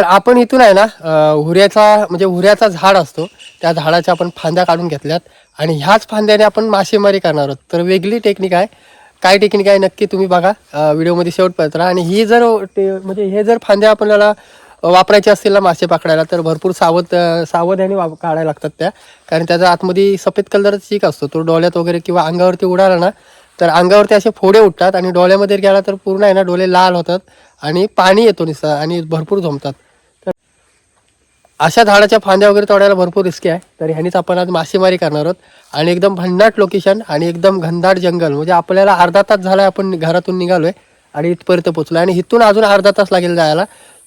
तर आपण इथून आहे ना हुऱ्याचा म्हणजे हुऱ्याचा झाड असतो त्या झाडाच्या आपण फांद्या काढून घेतल्यात. आणि ह्याच फांद्याने आपण मासेमारी करणार आहोत. तर वेगळी टेक्निक आहे. काय टेक्निक आहे नक्की तुम्ही बघा. व्हिडिओमध्ये शेवटपर्यंत राहा. आणि ही जर म्हणजे हे जर फांद्या आपल्याला वापरायचे असतील ना मासे पकडायला तर भरपूर सावध सावधाने वाप काढायला लागतात त्या. कारण त्याचा आतमध्ये सफेद कलरचा चीक असतो. तो डोळ्यात वगैरे किंवा अंगावरती उडाला ना तर अंगावरती असे फोडे उठतात आणि डोळ्यामध्ये गेला तर पूर्ण आहे ना डोळे लाल होतात. आणि पाणी येतो निसा आणि भरपूर झोमतात. अशा झाडाच्या फांद्या वगैरे तोडायला भरपूर रिस्की आहे. तर ह्यानीच आपण आज मासेमारी करणार आहोत. आणि एकदम भन्नाट लोकेशन आणि एकदम घनदाट जंगल. म्हणजे आपल्याला अर्धा तास झाला आपण घरातून निघालोय आणि इथपर्यंत पोहोचलो आणि इथून अजून अर्धा तास लागेल जायला.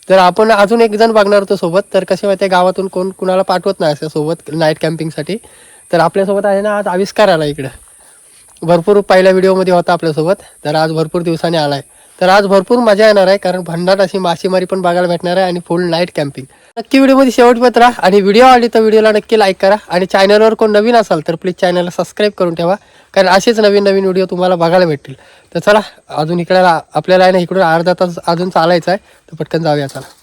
तर आपण अजून एक जण बघणार होतो सोबत. तर कसे माहिती आहे गावातून कोण कुणाला पाठवत नाही असं सोबत नाईट कॅम्पिंगसाठी तर आपल्यासोबत आहे ना आज आविष्कार आला इकडं. भरपूर पहिल्या व्हिडिओमध्ये होता आपल्यासोबत. तर आज भरपूर दिवसांनी आलाय. तर आज भरपूर मजा येणार आहे कारण भन्नाट अशी मासेमारी पण बघायला भेटणार आहे आणि फुल नाईट कॅम्पिंग नक्की व्हिडिओमध्ये शेवटपर्यंत राहा आणि व्हिडिओ आवडली तर व्हिडिओला नक्की लाईक करा आणि चॅनलवर कोण नवीन असाल तर प्लीज चॅनलला सबस्क्राईब करून ठेवा कारण असेच नवीन नवीन व्हिडिओ तुम्हाला बघायला भेटतील. तर चला अजून इकडे आपल्याला आहे ना इकडून अर्धा तास अजून चालायचं आहे तर पटकन जाऊया चला.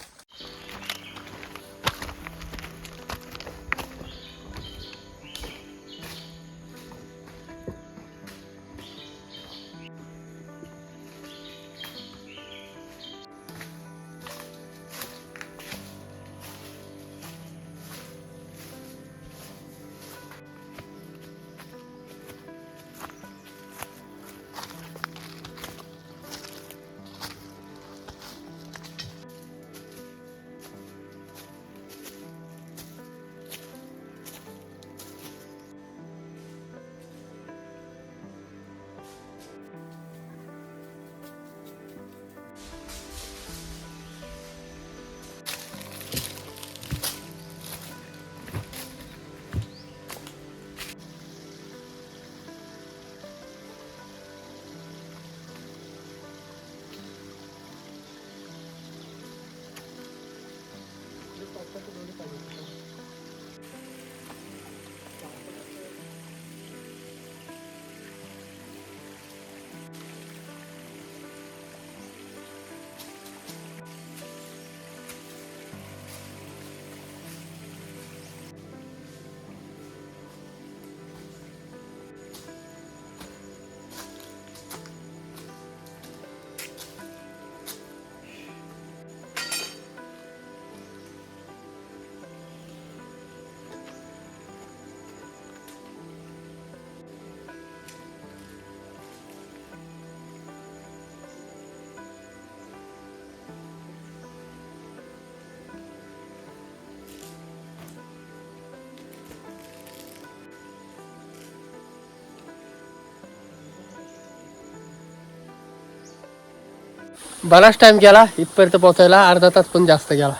बराच टाइम गेला इथपर्यंत पोहोचायला अर्धा तास पण जास्त गेला.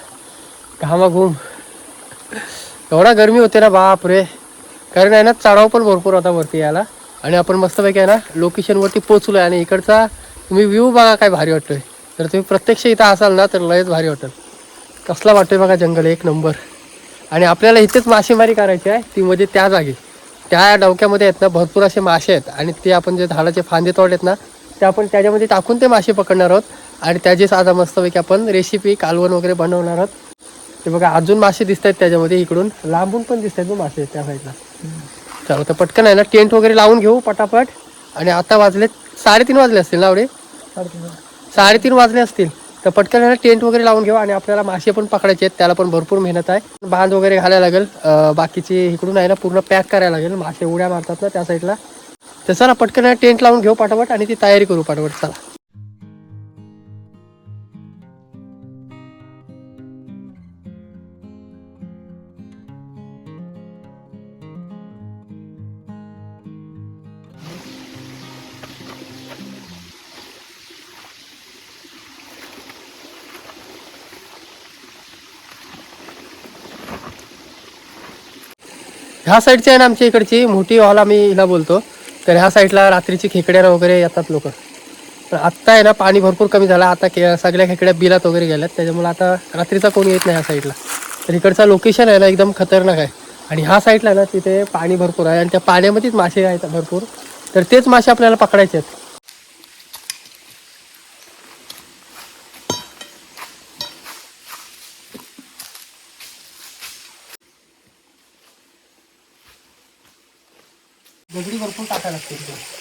घामाघूम. एवढा गरमी होते ना बाप रे कारण आहे ना चढाव पण भरपूर होता वरती यायला. आणि आपण मस्तपैकी आहे ना लोकेशनवरती पोचलो आहे आणि इकडचा तुम्ही व्ह्यू बघा काय भारी वाटतोय. जर तुम्ही प्रत्यक्ष इथं असाल ना तर लयच भारी वाटेल. कसला वाटतोय बघा जंगल एक नंबर. आणि आपल्याला इथेच मासेमारी करायची आहे ती म्हणजे त्या जागी. त्या डवक्यामध्ये आहेत ना भरपूर असे मासे आहेत. आणि ते आपण जे झाडाचे फांदे तोडलेत ना ते आपण त्याच्यामध्ये टाकून ते मासे पकडणार आहोत. आणि त्याचीच आता मस्तपैकी आपण रेसिपी कालवण वगैरे बनवणार आहोत. ते बघा अजून मासे दिसत आहेत त्याच्यामध्ये इकडून. लांबून पण दिसत आहेत हो मासे त्या साईडला चला तर पटकन आहे ना टेंट वगैरे लावून घेऊ पटापट. आणि आता वाजले साडेतीन वाजले असतील ना एवढे? साडेतीन वाजले असतील. तर पटकन आहे ना टेंट वगैरे लावून घेऊ आणि आपल्याला मासे पण पकडायचे आहेत त्याला पण भरपूर मेहनत आहे. बांध वगैरे घालायला लागेल. बाकीचे इकडून आहे ना पूर्ण पॅक करायला लागेल. मासे उड्या मारतात ना त्या साईडला तर चला पटकन टेंट लावून घेऊ पाठवट आणि ती तयारी करू पाठवट चला. ह्या साईडची आहे ना आमच्या इकडची मोठी हॉल आम्ही हिला बोलतो. तर ह्या साईडला रात्रीची खेकड्या वगैरे येतात लोक. तर आत्ता आहे ना पाणी भरपूर कमी झालं. आता के सगळ्या खेकड्या बिलात वगैरे गेल्यात. त्याच्यामुळे आता रात्रीचा कोणी येत नाही ह्या साईडला. तर इकडचा लोकेशन आहे ना एकदम खतरनाक आहे. आणि ह्या साईडला ना तिथे पाणी भरपूर आहे. आणि त्या पाण्यामध्येच मासे आहेत भरपूर. तर तेच मासे आपल्याला पकडायचे आहेत दगडी भरपूर टाकायला लागते तिकडे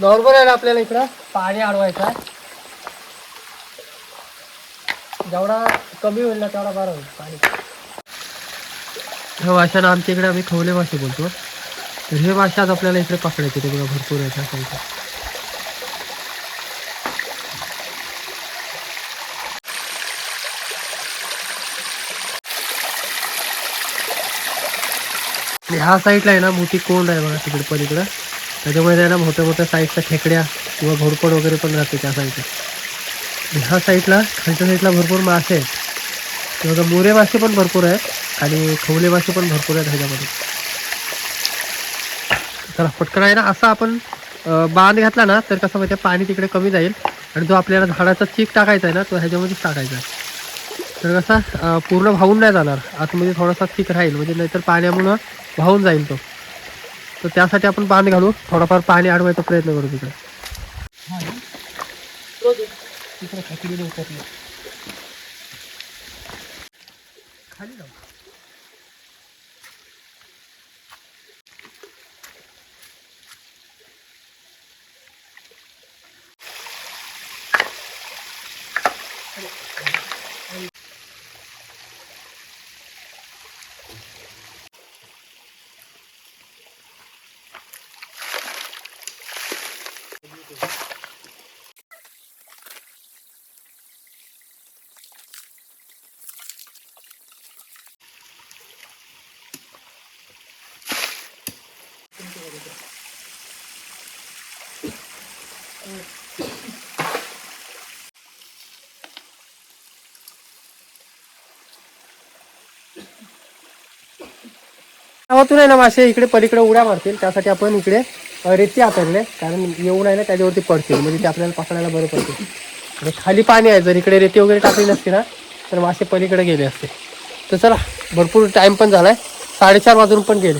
नॉर्मल आहे ना आपल्याला इकडं? पाणी अडवायचं आहे. जेवढा कमी होईल ना तेवढा बरं होईल पाणी. ह्या माशाला आमच्या इकडे आम्ही खवले मासे बोलतो. तर हे मासे आज आपल्याला इकडे पकडायचे ते बघा भरपूर आहेत ह्या साईडला. ह्या साईडला आहे ना मोठी कोंड आहे बघा तिकडे पलीकडं. त्याच्यामुळे त्यांना ना मोठ्या मोठ्या साईडच्या खेकड्या किंवा घोडपड वगैरे पण राहते त्या साईडला. ह्या साईडला खालच्या साईडला भरपूर मासे आहेत. किंवा मोरे मासे पण भरपूर आहेत आणि खवले मासे पण भरपूर आहेत ह्याच्यामध्ये. चला पटकन आहे ना असं आपण बांध घातला ना तर कसं माहिती पाणी तिकडे कमी जाईल आणि जो आपल्याला झाडाचा चीक टाकायचा आहे ना तो ह्याच्यामध्येच टाकायचा आहे. तर कसा पूर्ण वाहून नाही जाणार. आतमध्ये थोडासा चीक राहील. म्हणजे नाहीतर पाण्यामुळं वाहून जाईल तो. तर त्यासाठी आपण पाणी घालू. थोडाफार पाणी अडवायचा प्रयत्न करू तिकडे. खाली खाली जाऊ. गावातून आहे ना मासे इकडे पलीकडे उड्या मारतील. त्यासाठी आपण इकडे रेती आपरले. कारण येऊन आहे ना त्याच्यावरती पडतील. म्हणजे ते आपल्याला पकडायला बरं पडते म्हणजे खाली पाणी आहे. जर इकडे रेती वगैरे टाकली नसती ना तर मासे पलीकडे गेले असते. तर चला भरपूर टाईम पण झाला आहे साडेचार वाजून पण गेले.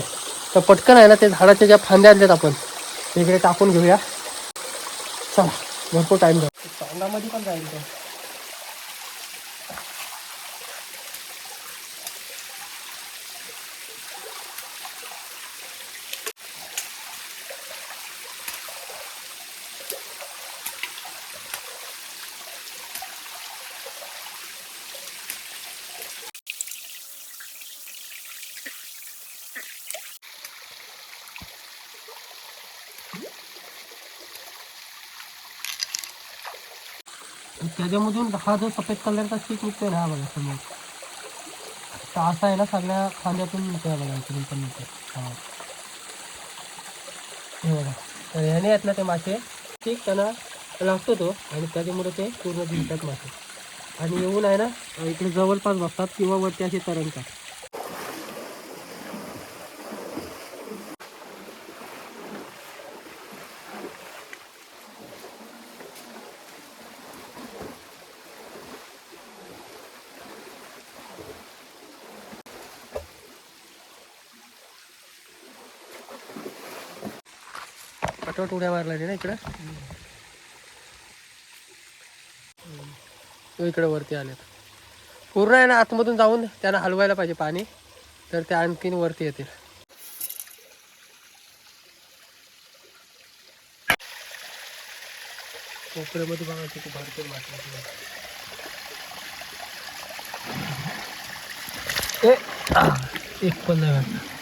तर पटकन आहे ना ते झाडाच्या ज्या फांद्या आणल्यात आपण ते इकडे टाकून घेऊया. चला भरपूर टाईम झाला. चांगल्यामध्ये पण जाईल तो. त्याच्यामधून हा जो सफेद कलरचा स्टिक निघतोय ना हा बघा समोर. तर असा आहे ना सगळ्या खांद्यातून निघतोय बघा इकडून पण निघतोय. हा. हे बघा. तर ह्याने आहेत ना ते मासे. ठीक त्यांना लागतो तो आणि त्याच्यामुळे ते पूर्ण दिसतात मासे. आणि येऊन आहे ना इकडे जवळपास बसतात किंवा वरती असे तरंगतात. पटवट उड्या मारला ना इकडं? तो इकडे वरती आलेत. पूर्ण आहे ना आतमधून जाऊन त्यांना हलवायला पाहिजे पाणी तर ते आणखीन वरती येतील. कोपऱ्यामध्ये बघा किती भरपूर मासे एक पण नाही भेटला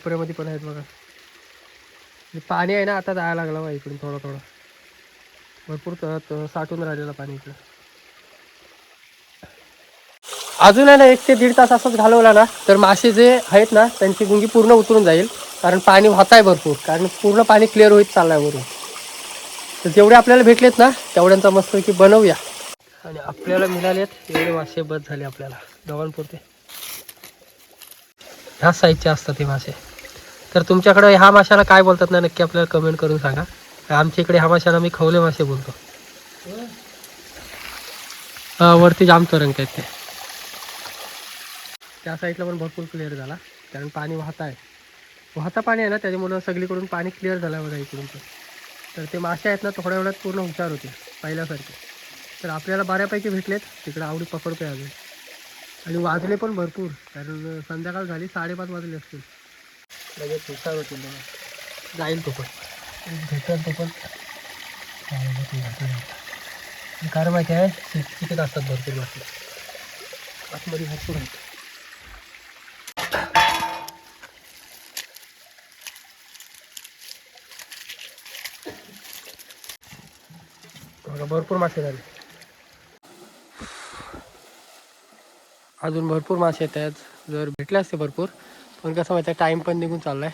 कोपऱ्यामध्ये पण आहेत बघा. म्हणजे पाणी आहे ना आता जायला लागला बा इकडून थोडं थोडं. भरपूर साठून राहिलेलं पाणी इकडं. अजून आहे ना एक ते दीड तास असंच घालवला ना तर मासे जे आहेत ना त्यांची गुंगी पूर्ण उतरून जाईल. कारण पाणी वाहत आहे भरपूर. कारण पूर्ण पाणी क्लिअर होईल चाललाय वरून. तर जेवढे आपल्याला भेटलेत ना तेवढ्यांचा मस्त की बनवूया. आणि आपल्याला मिळालेत एवढे मासे बस झाले आपल्याला. दोघांपुरते ह्या साईजचे असतात हे मासे. तर तुमच्याकडे ह्या माशाला काय बोलतात ना नक्की आपल्याला कमेंट करून सांगा. आमच्या इकडे ह्या माशाला मी खवले मासे बोलतो. वरती जाम तरंग आहेत ते. त्या साईडला पण भरपूर क्लिअर झाला कारण पाणी वाहत आहे. वाहता पाणी आहे ना त्याच्यामुळं सगळीकडून पाणी क्लिअर झालं बघा इकडून तर ते मासे आहेत ना थोड्या वेळात पूर्ण हुशार होते पहिल्यासारखे. तर आपल्याला बऱ्यापैकी भेटलेत तिकडे आवडी पकडतोय अजून. आणि वाजले पण भरपूर कारण संध्याकाळ झाली साडेपाच वाजले असतील. लगेच हुशार होतील बघा. जाईल तो पण. भेटेल तो पण. चालेल, कारण माहिती आहे? तिकीट असतात भरपूर मासे आतमध्ये भरपूर आहेत. भरपूर मासे झाले. अजून भरपूर मासे येत आहेत. जर भेटले असते भरपूर पण कसं माहिती आहे टाईम पण निघून चाललाय.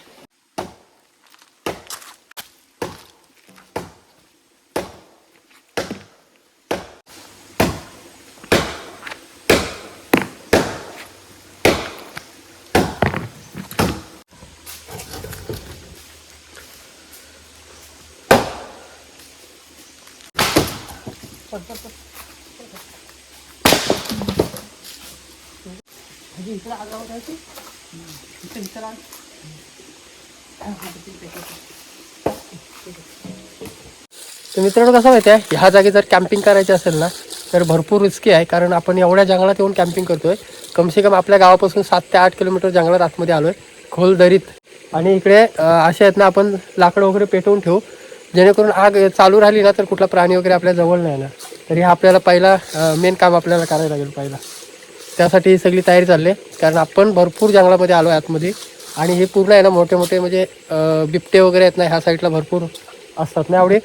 मित्रांनो कसं माहिती आहे? ह्या जागी जर कॅम्पिंग करायची असेल ना तर भरपूर रिस्की आहे कारण आपण एवढ्या जंगलात येऊन कॅम्पिंग करतोय. कमसे कम आपल्या गावापासून सात ते आठ किलोमीटर जंगलात आतमध्ये आलोय खोल दरीत. आणि इकडे असे आहेत ना आपण लाकडं वगैरे पेटवून ठेवू. जेणेकरून आग चालू राहिली ना तर कुठला प्राणी वगैरे आपल्या जवळ नाही ना तर हे आपल्याला पहिला मेन काम आपल्याला करायला लागेल पहिला. त्यासाठी ही सगळी तयारी चालली आहे कारण आपण भरपूर जंगलामध्ये आलो आहे आतमध्ये. आणि हे पूर्ण आहे ना मोठे मोठे म्हणजे बिबटे वगैरे आहेत ना ह्या साईडला भरपूर असतात ना आवडे?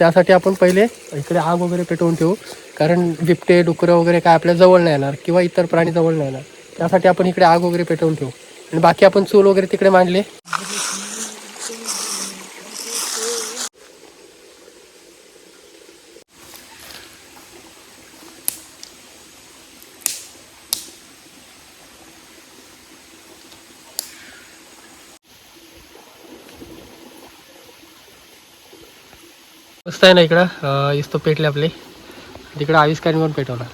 त्यासाठी आपण पहिले इकडे आग वगैरे पेटवून ठेवू. कारण बिबटे डुकरं वगैरे काय आपल्या जवळ नाही येणार किंवा इतर प्राणी जवळ नाही येणार. त्यासाठी आपण इकडे आग वगैरे पेटवून ठेवू. आणि बाकी आपण चूल वगैरे तिकडे मांडले. मस्त आहे ना इकडं इस्तो पेटले आपले. तिकडं आविष्कारी पण पेटवला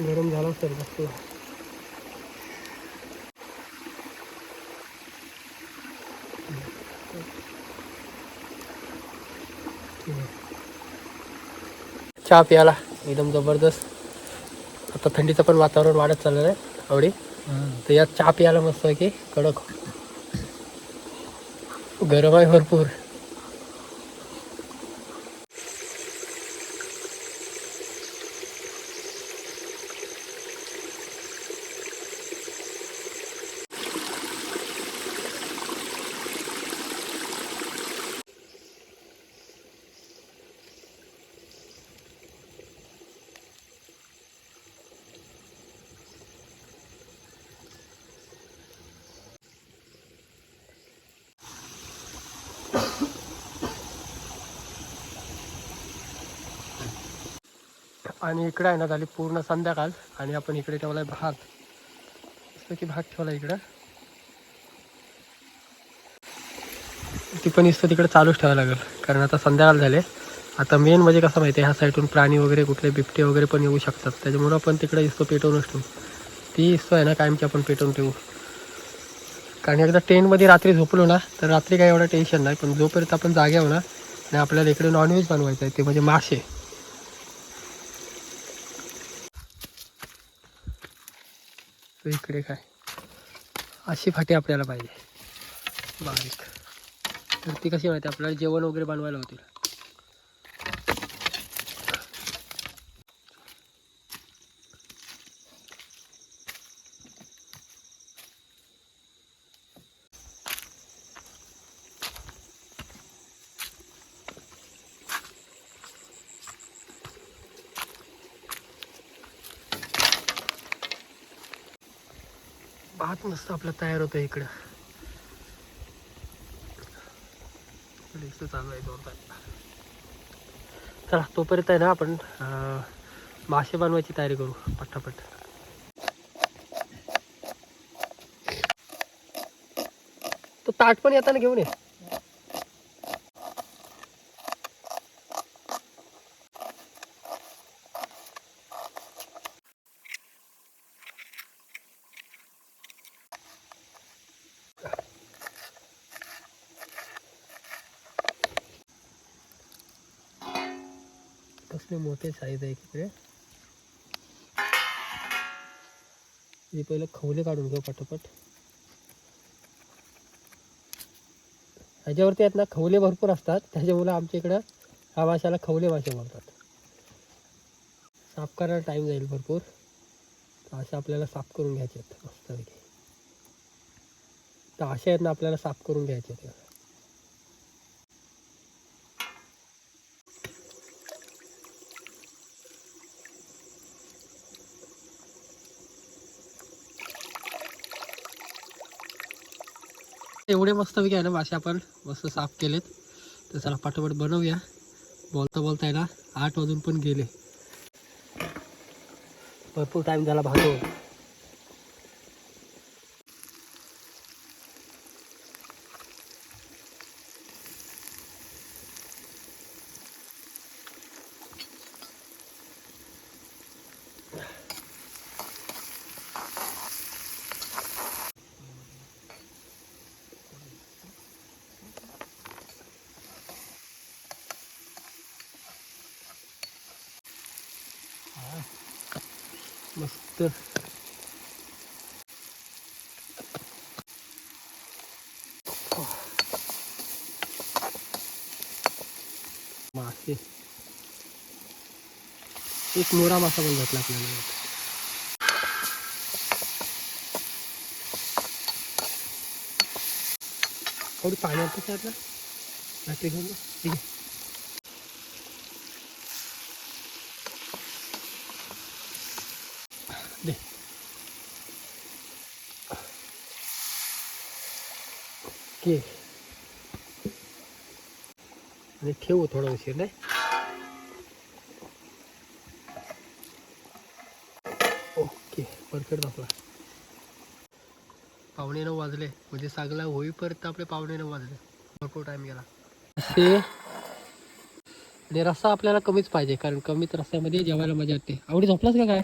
गरम झाला सर मस्त चहा प्यायला. एकदम जबरदस्त. आता थंडीचं पण वातावरण वाढत चाललं आहे आवडी. तर यात चहा प्यायला मस्त आहे की कडक. गरम आहे भरपूर आणि इकडे आहे ना झाली पूर्ण संध्याकाळ आणि आपण इकडे ठेवलाय भात. जसं की भात ठेवला इकडं. ती पण इस्त तिकडे चालूच ठेवावं लागेल कारण आता संध्याकाळ झाले. आता मेन म्हणजे कसं माहिती आहे ह्या साईडून प्राणी वगैरे कुठले बिबटे वगैरे पण येऊ शकतात. त्याच्यामुळं आपण तिकडे इस्तो पेटवूनच ठेवू ती इस्तो आहे ना कायमची आपण पेटवून ठेवू. कारण एकदा ट्रेनमध्ये रात्री झोपलो ना तर रात्री काही एवढं टेन्शन नाही पण जोपर्यंत आपण जागे आहो ना आणि आपल्याला इकडे नॉनव्हेज बनवायचं आहे ते म्हणजे मासे. इकडे काय? अशी फाटी आपल्याला पाहिजे. बारीक. तर ती कशी माहिती आपल्याला जेवण वगैरे बनवायला होतील. भात मस्त आपला तयार होतं इकडं. चालू आहे जोरदार चला तोपर्यंत आहे ना आपण मासे बनवायची तयारी करू पटापट. तो ताट पण येताना घेऊन ये कसले मोठे साईज आहे तिकडे. हे पहिलं खवले काढून घेऊ पटापट. ह्याच्यावरती आहेत ना खवले भरपूर असतात. त्याच्यामुळे आमच्या इकडं ह्या माशाला खवले मासे बोलतात साफ करायला टाईम जाईल भरपूर. असे आपल्याला साफ करून घ्यायचे आहेत मस्तपैकी. तर असे आहेत ना आपल्याला साफ करून घ्यायचे आहेत. एवढे मस्तपैकी आहे ना मासे आपण. मस्त साफ केलेत. तर चला पाठोपाठ बनवूया. बोलता बोलता आहे ना आठ वाजून पण गेले. भरपूर टाईम झाला भातो मस्त. मासे. एक मोरा मासा पण भेटला आपल्याला. थोडी पाण्यात साईडला रात्री घेऊन जा. ठीक आहे. ओके आणि ठेवू थोडा उशीर नाही. ओके परफेक्ट आपला पावणे नऊ वाजले. म्हणजे सगळा होईपर्यंत आपले पावणे नऊ वाजले. भरपूर टाईम गेला. असे आणि रस्सा आपल्याला कमीच पाहिजे. कारण कमीच रस्त्यामध्ये जेवायला मजा येते. आवडी झोपलास का काय?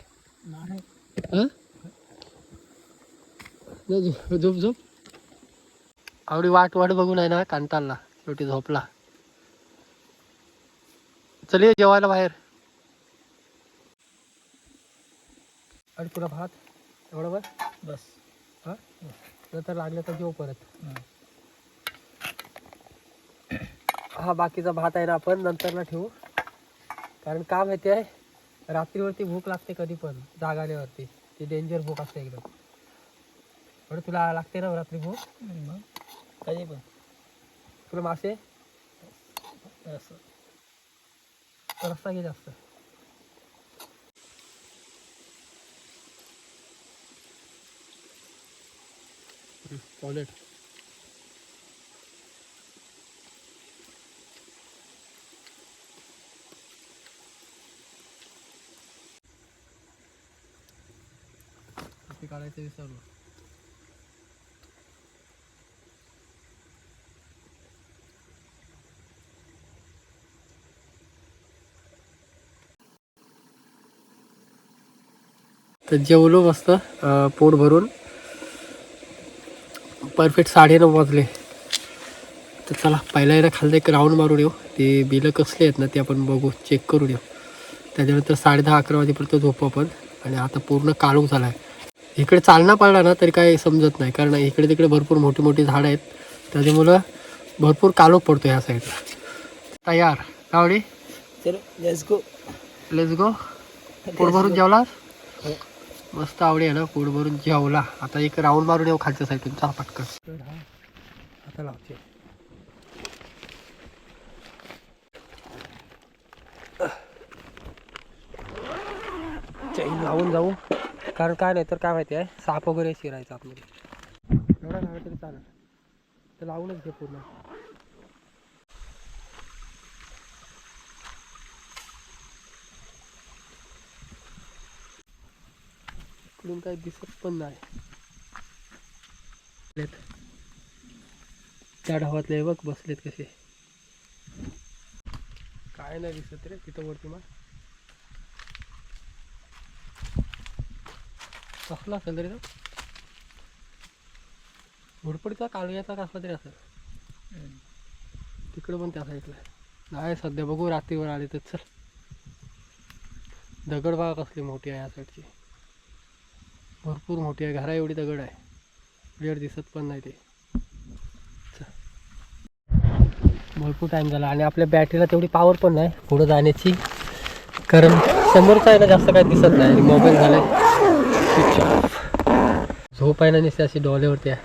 हं? झोप झोप. आवडी वाट वाट बघून आहे ना कांतालला शेवटी झोपला. चल ये जेवायला बाहेर. आणि तुला भात? एवढं बस? बस. हा? नंतर लागलं तर जेव परत. हा. बाकीचा भात आहे ना आपण नंतरला ठेवू. कारण का माहिती आहे रात्रीवरती भूक लागते कधी पण जाग आल्यावरती ती डेंजर भूक असते एकदम. बरं तुला लागते ना रात्री भूक? कधी पण. तुला मासे? असं. रस्ता घे जास्त. टॉयलेट काढायचं विसरलो. तर जेवलो मस्त पोट भरून. परफेक्ट साडेनऊ वाजले. तर चला पहिला एकदा खाल्लं एक राऊंड मारून येऊ. ते बिलं कसले आहेत ना ते आपण बघू चेक करू देऊ त्याच्यानंतर साडे दहा अकरा वाजेपर्यंत झोपू आपण. आणि आता पूर्ण काळोख झाला आहे इकडे चालना पाळला ना तरी काही समजत नाही. कारण इकडे तिकडे भरपूर मोठी मोठी झाडं आहेत. त्याच्यामुळं भरपूर काळोख पडतो ह्या साईडला तयार. कावडी चलो लेट्स गो लेट्स गो पोट भरून जेवलास? मस्त आवडी आहे ना पोट भरून जेवला. आता एक राऊंड मारून येऊ खालच्या साईडून चला पटकन. आता लावते. चैन लावून जाऊ. कारण काय नाही तर काय माहिती आहे? साप वगैरे शिरायचा आपल्याला. एवढा नाही तरी चालेल. तर लावूनच घे पूर्ण. इकडून काही दिसत पण नाही. त्या ढावातले बघ बसलेत कसे. काय नाही दिसत रे तिथं वरती मग कसला असेल रे तो? घोडपडीचा कालव्याचा कसला तरी असेल. तिकडं पण त्या साईडला. नाही सध्या बघू रात्रीवर आले तर चल. दगड बाग कसली मोठी आहे या साईडची भरपूर मोठी आहे. घरा एवढी दगड आहे. क्लिअर दिसत पण नाही ते. चल. भरपूर टाईम झाला आणि आपल्या बॅटरीला तेवढी पॉवर पण नाही. पुढं जाण्याची. कारण समोरचा आहे ना जास्त काही दिसत नाही. मोबाईल झालाय. स्विच ऑफ झोप आहे ना निसते अशी डोळ्यावरती आहे.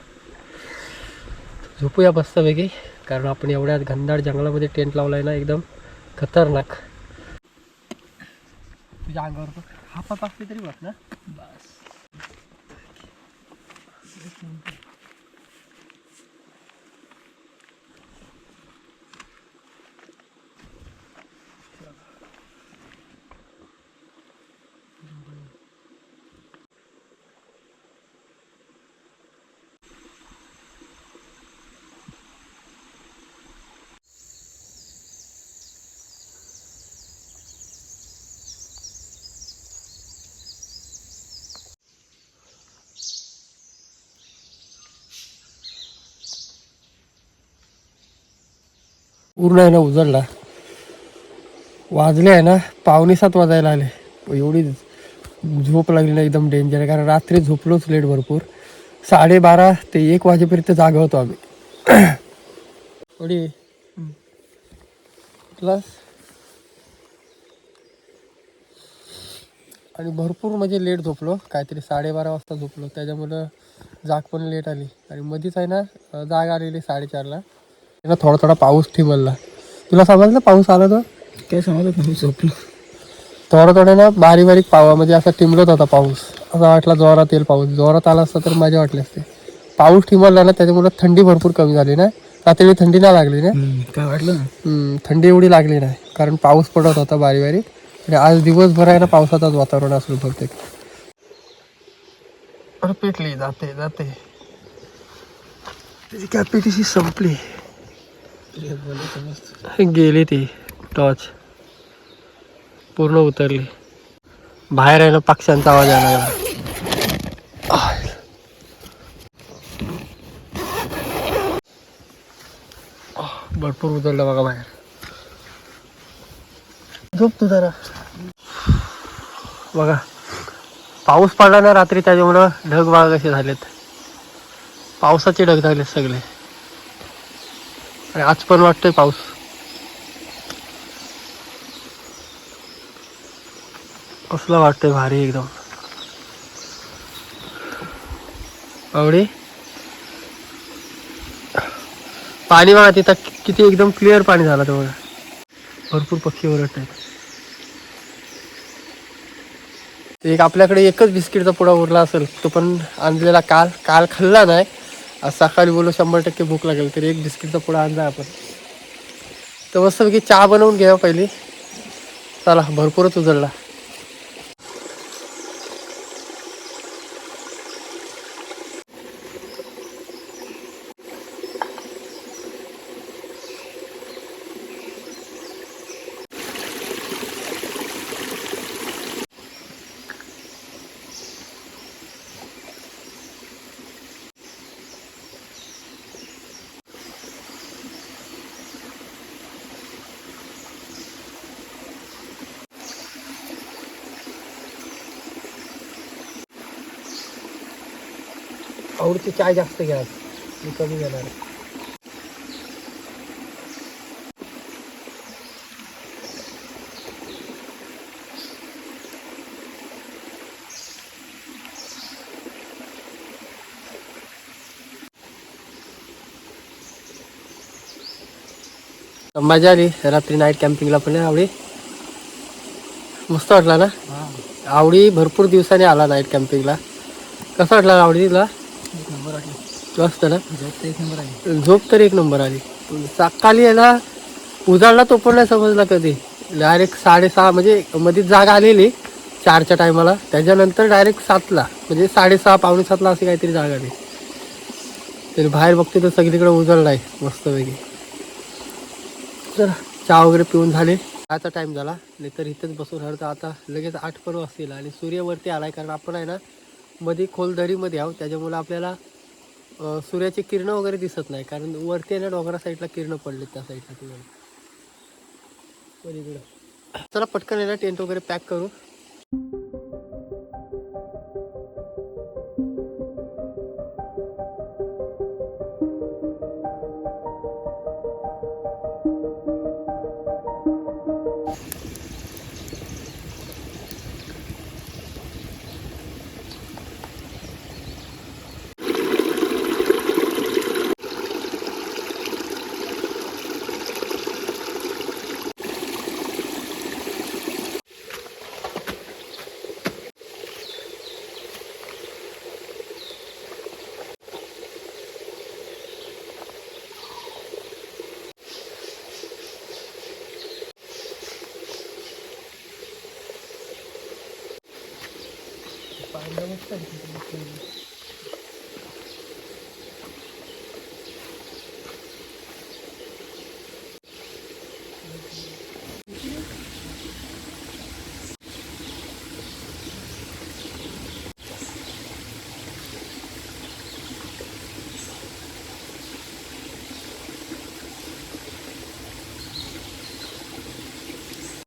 झोपूया मस्तपैकी कारण आपण एवढ्या घनदाट जंगलामध्ये टेंट लावला आहे ना एकदम खतरनाक. तुझ्या अंगावर हा हापा असली तरी बस ना? बस. Thank you. पूर्ण आहे ना उजळला. वाजले आहे ना पावणे सात वाजायला आले. एवढी झोप लागली ना एकदम डेंजर आहे. कारण रात्री झोपलोच लेट भरपूर. साडेबारा ते एक वाजेपर्यंत जागा होतो आम्ही. थोडी प्लस आणि भरपूर म्हणजे लेट झोपलो. काहीतरी साडेबारा वाजता झोपलो. त्याच्यामुळं जाग पण लेट आली. आणि मध्येच आहे ना जाग आलेली साडेचारला. ना थोडा थोडा पाऊस ठिमलला तुला समजलं पाऊस आला तर? काय सांगत मी झोपलो. थोडा थोडा ना बारीक बारीक पावा म्हणजे असा टिमलत होता पाऊस. असा वाटला जोरात येईल पाऊस. जोरात आला असता तर मजा वाटली असते. पाऊस ठिमलला ना त्याच्यामुळे थंडी भरपूर कमी झाली ना. रात्री थंडी नाही लागली ना. काय वाटलं थंडी एवढी लागली नाही. कारण पाऊस पडत होता बारीक बारीक. आणि आज दिवसभर आहे ना पावसाचाच वातावरण असेल बहुतेक. अरे पेटली जाते जाते. त्याची कॅपॅसिटी संपली. गेली ती टॉर्च. पूर्ण उतरली. बाहेर आहे ना पक्ष्यांचा आवाज आला भरपूर उतरलं बघा बाहेर. झोप तू जरा. बघा. पाऊस पडला ना रात्री त्याच्यामुळं ढग बाग कसे झालेत. पावसाचे ढग झालेत सगळे. आणि आज पण वाटतोय पाऊस. कसला वाटतोय भारी एकदम. आवडी? पाणी बघा तिथं किती एकदम क्लिअर पाणी झालं तेवढं भरपूर पक्षी ओरडत आहेत. एक आपल्याकडे एकच बिस्किटचा पुडा उरला असेल तो पण आणलेला काल. काल खाल्ला नाही. आज सकाळी बोलू शंभर टक्के भूक लागेल तरी एक बिस्किटचा पुडा आणला आपण. तर मस्तपैकी चहा बनवून घ्या पहिली. चला भरपूरच उजळला. आवडीची चाय जास्त घ्या मी कमी घेणार. मजा आली रात्री नाईट कॅम्पिंगला पण आवडी. मस्त वाटला ना? आवडी भरपूर दिवसांनी आला नाईट कॅम्पिंगला कसं वाटला आवडी तुला मस्त ना झोप तर एक नंबर आहे झोप तर एक नंबर आली. सकाळी याला उजाडला तो पण नाही समजला कधी. डायरेक्ट साडेसहा म्हणजे मध्ये जाग आलेली चारच्या टायमाला. त्याच्यानंतर डायरेक्ट सातला. म्हणजे साडेसहा पावणे सातला अशी काहीतरी जाग आली. तरी बाहेर बघते तर सगळीकडे उजळला आहे मस्तपैकी. चला चहा वगैरे पिऊन झाले. आता टाइम झाला. नाही तर इथंच बसून हरतं आता लगेच आठ पण वाजतील आणि सूर्यवरती आलाय. कारण आपण आहे ना मध्ये खोल दरीमध्ये आहोत. त्याच्यामुळे आपल्याला सूर्याची किरणं वगैरे दिसत नाही कारण वरती आहे ना डोंगरा साईडला किरणं पडलेत त्या साईडला तुम्हाला. चला पटकन आहे ना टेंट वगैरे पॅक करू.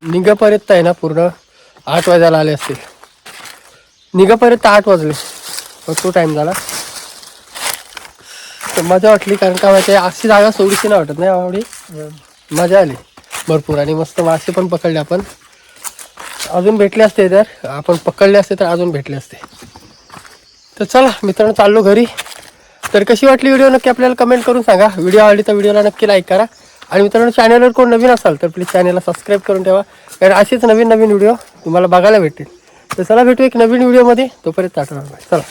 निघापर्यंत आहे ना पूर्ण? आठ वाजायला आले असतील. निघापर्यंत आठ वाजले. मग तो टाइम झाला. तर मजा वाटली कारण का माहिती आहे, अशी जागा सोडीची नाही वाटत नाही आवडी मजा आली. भरपूर आणि मस्त मासे पण पकडले आपण. अजून भेटले असते तर आपण पकडले असते तर अजून भेटले असते. तर चला मित्रांनो चाललो घरी. तर कशी वाटली व्हिडिओ नक्की आपल्याला कमेंट करून सांगा. व्हिडिओ आवडली तर व्हिडिओला नक्की लाईक करा. आणि मित्रांनो चॅनलवर कोण नवीन असाल तर प्लीज चॅनलला सबस्क्राईब करून ठेवा. कारण असेच नवीन नवीन व्हिडिओ तुम्हाला बघायला भेटतील. तर चला भेटू एक नवीन व्हिडिओमध्ये. तोपर्यंत टाटा. चला.